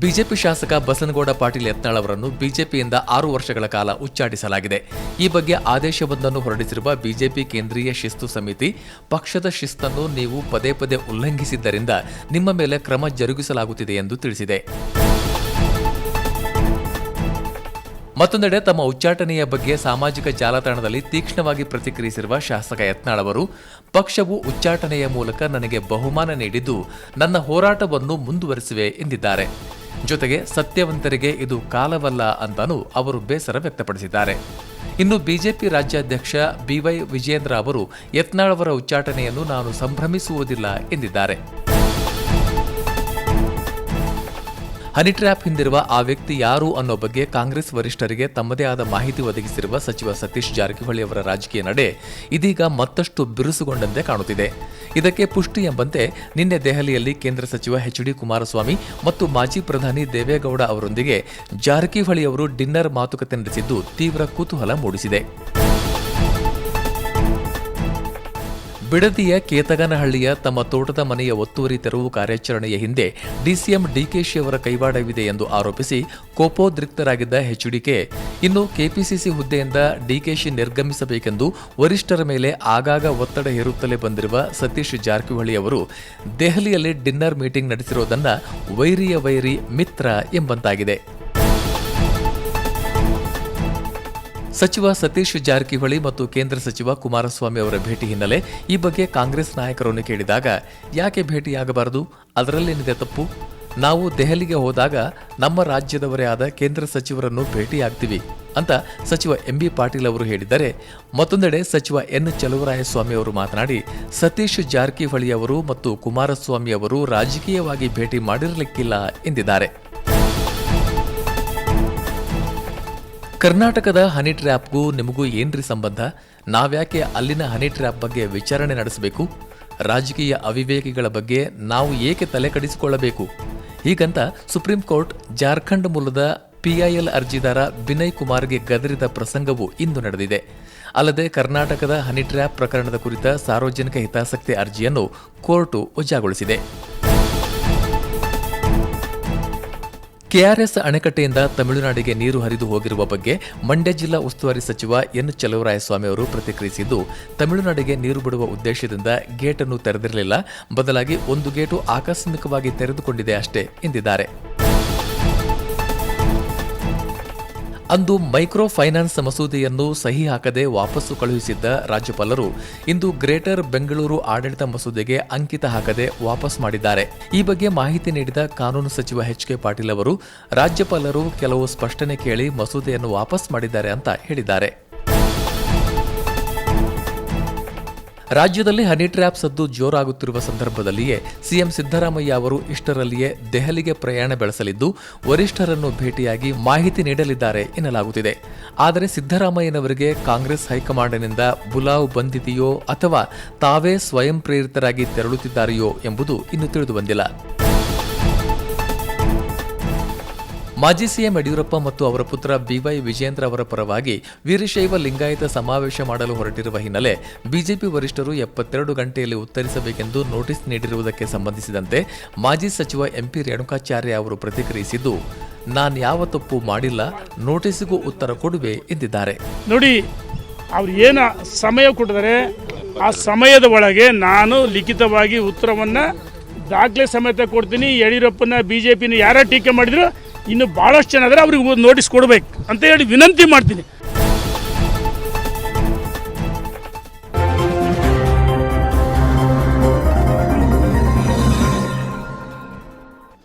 BJP ಶಾಸಕ ಬಸನಗೌಡ ಪಾಟೀಲ್ ಯತ್ನಾಳ್ ಅವರನ್ನು ಬಿಜೆಪಿಯಿಂದ ಆರು ವರ್ಷಗಳ ಕಾಲ ಉಚ್ಚಾಟಿಸಲಾಗಿದೆ. ಈ ಬಗ್ಗೆ ಆದೇಶವೊಂದನ್ನು ಹೊರಡಿಸಿರುವ ಬಿಜೆಪಿ ಕೇಂದ್ರೀಯ ಶಿಸ್ತು ಸಮಿತಿ, ಪಕ್ಷದ ಶಿಸ್ತನ್ನು ನೀವು ಪದೇ ಪದೇ ಉಲ್ಲಂಘಿಸಿದ್ದರಿಂದ ನಿಮ್ಮ ಮೇಲೆ ಕ್ರಮ ಜರುಗಿಸಲಾಗುತ್ತಿದೆ ಎಂದು ತಿಳಿಸಿದೆ. ಮತ್ತೊಂದೆಡೆ ತಮ್ಮ ಉಚ್ಚಾಟನೆಯ ಬಗ್ಗೆ ಸಾಮಾಜಿಕ ಜಾಲತಾಣದಲ್ಲಿ ತೀಕ್ಷ್ಣವಾಗಿ ಪ್ರತಿಕ್ರಿಯಿಸಿರುವ ಶಾಸಕ ಯತ್ನಾಳ್ ಅವರು, ಪಕ್ಷವು ಉಚ್ಚಾಟನೆಯ ಮೂಲಕ ನನಗೆ ಬಹುಮಾನ ನೀಡಿದ್ದು ನನ್ನ ಹೋರಾಟವನ್ನು ಮುಂದುವರಿಸುವೆ ಎಂದಿದ್ದಾರೆ. ಜೊತೆಗೆ ಸತ್ಯವಂತರಿಗೆ ಇದು ಕಾಲವಲ್ಲ ಅಂತಾನೂ ಅವರು ಬೇಸರ ವ್ಯಕ್ತಪಡಿಸಿದ್ದಾರೆ. ಇನ್ನು ಬಿಜೆಪಿ ರಾಜ್ಯಾಧ್ಯಕ್ಷ ಬಿವೈ ವಿಜೇಂದ್ರ ಅವರು ಯತ್ನಾಳ್ ಅವರ ಉಚ್ಚಾಟನೆಯನ್ನು ನಾನು ಸಂಭ್ರಮಿಸುವುದಿಲ್ಲ ಎಂದಿದ್ದಾರೆ. ಹನಿ ಟ್ರ್ಯಾಪ್ ಹಿಂದಿರುವ ಆ ವ್ಯಕ್ತಿ ಯಾರು ಅನ್ನೋ ಬಗ್ಗೆ ಕಾಂಗ್ರೆಸ್ ವರಿಷ್ಠರಿಗೆ ತಮ್ಮದೇ ಆದ ಮಾಹಿತಿ ಒದಗಿಸಿರುವ ಸಚಿವ ಸತೀಶ್ ಜಾರಕಿಹೊಳಿ ಅವರ ರಾಜಕೀಯ ನಡೆ ಇದೀಗ ಮತ್ತಷ್ಟು ಬಿರುಸುಗೊಂಡಂತೆ ಕಾಣುತ್ತಿದೆ. ಇದಕ್ಕೆ ಪುಷ್ಟಿ ಎಂಬಂತೆ ನಿನ್ನೆ ದೆಹಲಿಯಲ್ಲಿ ಕೇಂದ್ರ ಸಚಿವ ಎಚ್ ಡಿ ಕುಮಾರಸ್ವಾಮಿ ಮತ್ತು ಮಾಜಿ ಪ್ರಧಾನಿ ದೇವೇಗೌಡ ಅವರೊಂದಿಗೆ ಜಾರಕಿಹೊಳಿ ಅವರು ಡಿನ್ನರ್ ಮಾತುಕತೆ ನಡೆಸಿದ್ದು ತೀವ್ರ ಕುತೂಹಲ ಮೂಡಿಸಿದೆ. ಬಿಡದಿಯ ಕೇತಗನಹಳ್ಳಿಯ ತಮ್ಮ ತೋಟದ ಮನೆಯ ಒತ್ತುವರಿ ತೆರವು ಕಾರ್ಯಾಚರಣೆಯ ಹಿಂದೆ ಡಿಸಿಎಂ ಡಿಕೆಶಿ ಅವರ ಕೈವಾಡವಿದೆ ಎಂದು ಆರೋಪಿಸಿ ಕೋಪೋದ್ರಿಕ್ತರಾಗಿದ್ದ ಎಚ್ಡಿಕೆ. ಇನ್ನು ಕೆಪಿಸಿಸಿ ಹುದ್ದೆಯಿಂದ ಡಿಕೆಶಿ ನಿರ್ಗಮಿಸಬೇಕೆಂದು ವರಿಷ್ಠರ ಮೇಲೆ ಆಗಾಗ ಒತ್ತಡ ಹೇರುತ್ತಲೇ ಬಂದಿರುವ ಸತೀಶ್ ಜಾರಕಿಹೊಳಿ ಅವರು ದೆಹಲಿಯಲ್ಲಿ ಡಿನ್ನರ್ ಮೀಟಿಂಗ್ ನಡೆಸಿರುವುದನ್ನು ವೈರಿಯ ವೈರಿ ಮಿತ್ರ ಎಂಬಂತಾಗಿದೆ. ಸಚಿವ ಸತೀಶ್ ಜಾರಕಿಹೊಳಿ ಮತ್ತು ಕೇಂದ್ರ ಸಚಿವ ಕುಮಾರಸ್ವಾಮಿ ಅವರ ಭೇಟಿ ಹಿನ್ನೆಲೆ ಈ ಬಗ್ಗೆ ಕಾಂಗ್ರೆಸ್ ನಾಯಕರನ್ನು ಕೇಳಿದಾಗ, ಯಾಕೆ ಭೇಟಿಯಾಗಬಾರದು? ಅದರಲ್ಲೇನಿದೆ ತಪ್ಪು. ನಾವು ದೆಹಲಿಗೆ ಹೋದಾಗ ನಮ್ಮ ರಾಜ್ಯದವರೇ ಆದ ಕೇಂದ್ರ ಸಚಿವರನ್ನು ಭೇಟಿಯಾಗ್ತೀವಿ ಅಂತ ಸಚಿವ ಎಂಬಿ ಪಾಟೀಲ್ ಅವರು ಹೇಳಿದರೆ ಮತ್ತೊಂದೆಡೆ ಸಚಿವ ಎನ್ ಚಲುವರಾಯಸ್ವಾಮಿ ಅವರು ಮಾತನಾಡಿ, ಸತೀಶ್ ಜಾರಕಿಹೊಳಿ ಅವರು ಮತ್ತು ಕುಮಾರಸ್ವಾಮಿ ಅವರು ರಾಜಕೀಯವಾಗಿ ಭೇಟಿ ಮಾಡಿರಲಿಕ್ಕಿಲ್ಲ ಎಂದಿದ್ದಾರೆ. ಕರ್ನಾಟಕದ ಹನಿ ಟ್ರ್ಯಾಪ್ಗೂ ನಿಮಗೂ ಏನ್ರಿ ಸಂಬಂಧ? ನಾವ್ಯಾಕೆ ಅಲ್ಲಿನ ಹನಿ ಟ್ರ್ಯಾಪ್ ಬಗ್ಗೆ ವಿಚಾರಣೆ ನಡೆಸಬೇಕು? ರಾಜಕೀಯ ಅವಿವೇಕಿಗಳ ಬಗ್ಗೆ ನಾವು ಏಕೆ ತಲೆ ಕಡಿಸಿಕೊಳ್ಳಬೇಕು? ಹೀಗಂತ ಸುಪ್ರೀಂ ಕೋರ್ಟ್ ಜಾರ್ಖಂಡ್ ಮೂಲದ ಪಿಐಎಲ್ ಅರ್ಜಿದಾರ ವಿನಯ್ ಕುಮಾರ್ಗೆ ಗದರಿದ ಪ್ರಸಂಗವು ಇಂದು ನಡೆದಿದೆ. ಅಲ್ಲದೆ ಕರ್ನಾಟಕದ ಹನಿ ಟ್ರ್ಯಾಪ್ ಪ್ರಕರಣದ ಕುರಿತ ಸಾರ್ವಜನಿಕ ಹಿತಾಸಕ್ತಿ ಅರ್ಜಿಯನ್ನು ಕೋರ್ಟು ವಜಾಗೊಳಿಸಿದೆ ಕೆಆರ್ಎಸ್ ಅಣೆಕಟ್ಟೆಯಿಂದ ತಮಿಳುನಾಡಿಗೆ ನೀರು ಹರಿದು ಹೋಗಿರುವ ಬಗ್ಗೆ ಮಂಡ್ಯ ಜಿಲ್ಲಾ ಉಸ್ತುವಾರಿ ಸಚಿವ ಎನ್ ಚಲುವರಾಯಸ್ವಾಮಿ ಅವರು ಪ್ರತಿಕ್ರಿಯಿಸಿದ್ದು, ತಮಿಳುನಾಡಿಗೆ ನೀರು ಬಿಡುವ ಉದ್ದೇಶದಿಂದ ಗೇಟನ್ನು ತೆರೆದಿರಲಿಲ್ಲ. ಬದಲಾಗಿ ಒಂದು ಗೇಟು ಆಕಸ್ಮಿಕವಾಗಿ ತೆರೆದುಕೊಂಡಿದೆ ಅಷ್ಟೇ ಎಂದಿದ್ದಾರೆ. ಅಂದು ಮೈಕ್ರೋ ಫೈನಾನ್ಸ್ ಮಸೂದೆಯನ್ನು ಸಹಿ ಹಾಕದೆ ವಾಪಸ್ಸು ಕಳುಹಿಸಿದ್ದ ರಾಜ್ಯಪಾಲರು ಇಂದು ಗ್ರೇಟರ್ ಬೆಂಗಳೂರು ಆಡಳಿತ ಮಸೂದೆಗೆ ಅಂಕಿತ ಹಾಕದೆ ವಾಪಸ್ ಮಾಡಿದ್ದಾರೆ. ಈ ಬಗ್ಗೆ ಮಾಹಿತಿ ನೀಡಿದ ಕಾನೂನು ಸಚಿವ ಎಚ್ ಕೆ ಪಾಟೀಲ್ ಅವರು, ರಾಜ್ಯಪಾಲರು ಕೆಲವು ಸ್ಪಷ್ಟನೆ ಕೇಳಿ ಮಸೂದೆಯನ್ನು ವಾಪಸ್ ಮಾಡಿದ್ದಾರೆ ಅಂತ ಹೇಳಿದ್ದಾರೆ. ರಾಜ್ಯದಲ್ಲಿ ಹನಿ ಟ್ರ್ಯಾಪ್ ಸದ್ದು ಜೋರಾಗುತ್ತಿರುವ ಸಂದರ್ಭದಲ್ಲಿಯೇ ಸಿಎಂ ಸಿದ್ದರಾಮಯ್ಯ ಅವರು ಇಷ್ಟರಲ್ಲಿಯೇ ದೆಹಲಿಗೆ ಪ್ರಯಾಣ ಬೆಳೆಸಲಿದ್ದು, ವರಿಷ್ಠರನ್ನು ಭೇಟಿಯಾಗಿ ಮಾಹಿತಿ ನೀಡಲಿದ್ದಾರೆ ಎನ್ನಲಾಗುತ್ತಿದೆ. ಆದರೆ ಸಿದ್ದರಾಮಯ್ಯನವರಿಗೆ ಕಾಂಗ್ರೆಸ್ ಹೈಕಮಾಂಡ್ನಿಂದ ಬುಲಾವ್ ಬಂದಿದೆಯೋ ಅಥವಾ ತಾವೇ ಸ್ವಯಂ ಪ್ರೇರಿತರಾಗಿ ತೆರಳುತ್ತಿದ್ದಾರೆಯೋ ಎಂಬುದು ಇನ್ನು ತಿಳಿದು ಮಾಜಿ ಸಿಎಂ ಯಡಿಯೂರಪ್ಪ ಮತ್ತು ಅವರ ಪುತ್ರ ಬಿವೈ ವಿಜೇಂದ್ರ ಅವರ ಪರವಾಗಿ ವೀರಶೈವ ಲಿಂಗಾಯತ ಸಮಾವೇಶ ಮಾಡಲು ಹೊರಟಿರುವ ಹಿನ್ನೆಲೆ ಬಿಜೆಪಿ ವರಿಷ್ಠರು ಎಪ್ಪತ್ತೆರಡು ಗಂಟೆಯಲ್ಲಿ ಉತ್ತರಿಸಬೇಕೆಂದು ನೋಟಿಸ್ ನೀಡಿರುವುದಕ್ಕೆ ಸಂಬಂಧಿಸಿದಂತೆ ಮಾಜಿ ಸಚಿವ ಎಂಪಿ ರೇಣುಕಾಚಾರ್ಯ ಅವರು ಪ್ರತಿಕ್ರಿಯಿಸಿದ್ದು, ನಾನು ಯಾವ ತಪ್ಪು ಮಾಡಿಲ್ಲ, ನೋಟಿಸ್ಗೂ ಉತ್ತರ ಕೊಡುವೆ ಎಂದಿದ್ದಾರೆ. ನೋಡಿ, ಅವ್ರು ಏನು ಸಮಯ ಕೊಟ್ಟಿದ್ದಾರೆ, ಆ ಸಮಯದ ಒಳಗೆ ನಾನು ಲಿಖಿತವಾಗಿ ಉತ್ತರವನ್ನು ದಾಖಲೆ ಸಮೇತ ಕೊಡ್ತೀನಿ. ಯಡಿಯೂರಪ್ಪನ, ಬಿಜೆಪಿನ ಯಾರ ಟೀಕೆ ಮಾಡಿದ್ರು ಇನ್ನು ಭಾಳಷ್ಟು ಜನ ಆದರೆ ಅವ್ರಿಗೆ ನೋಟಿಸ್ ಕೊಡ್ಬೇಕು ಅಂತ ಹೇಳಿ ವಿನಂತಿ ಮಾಡ್ತೀನಿ.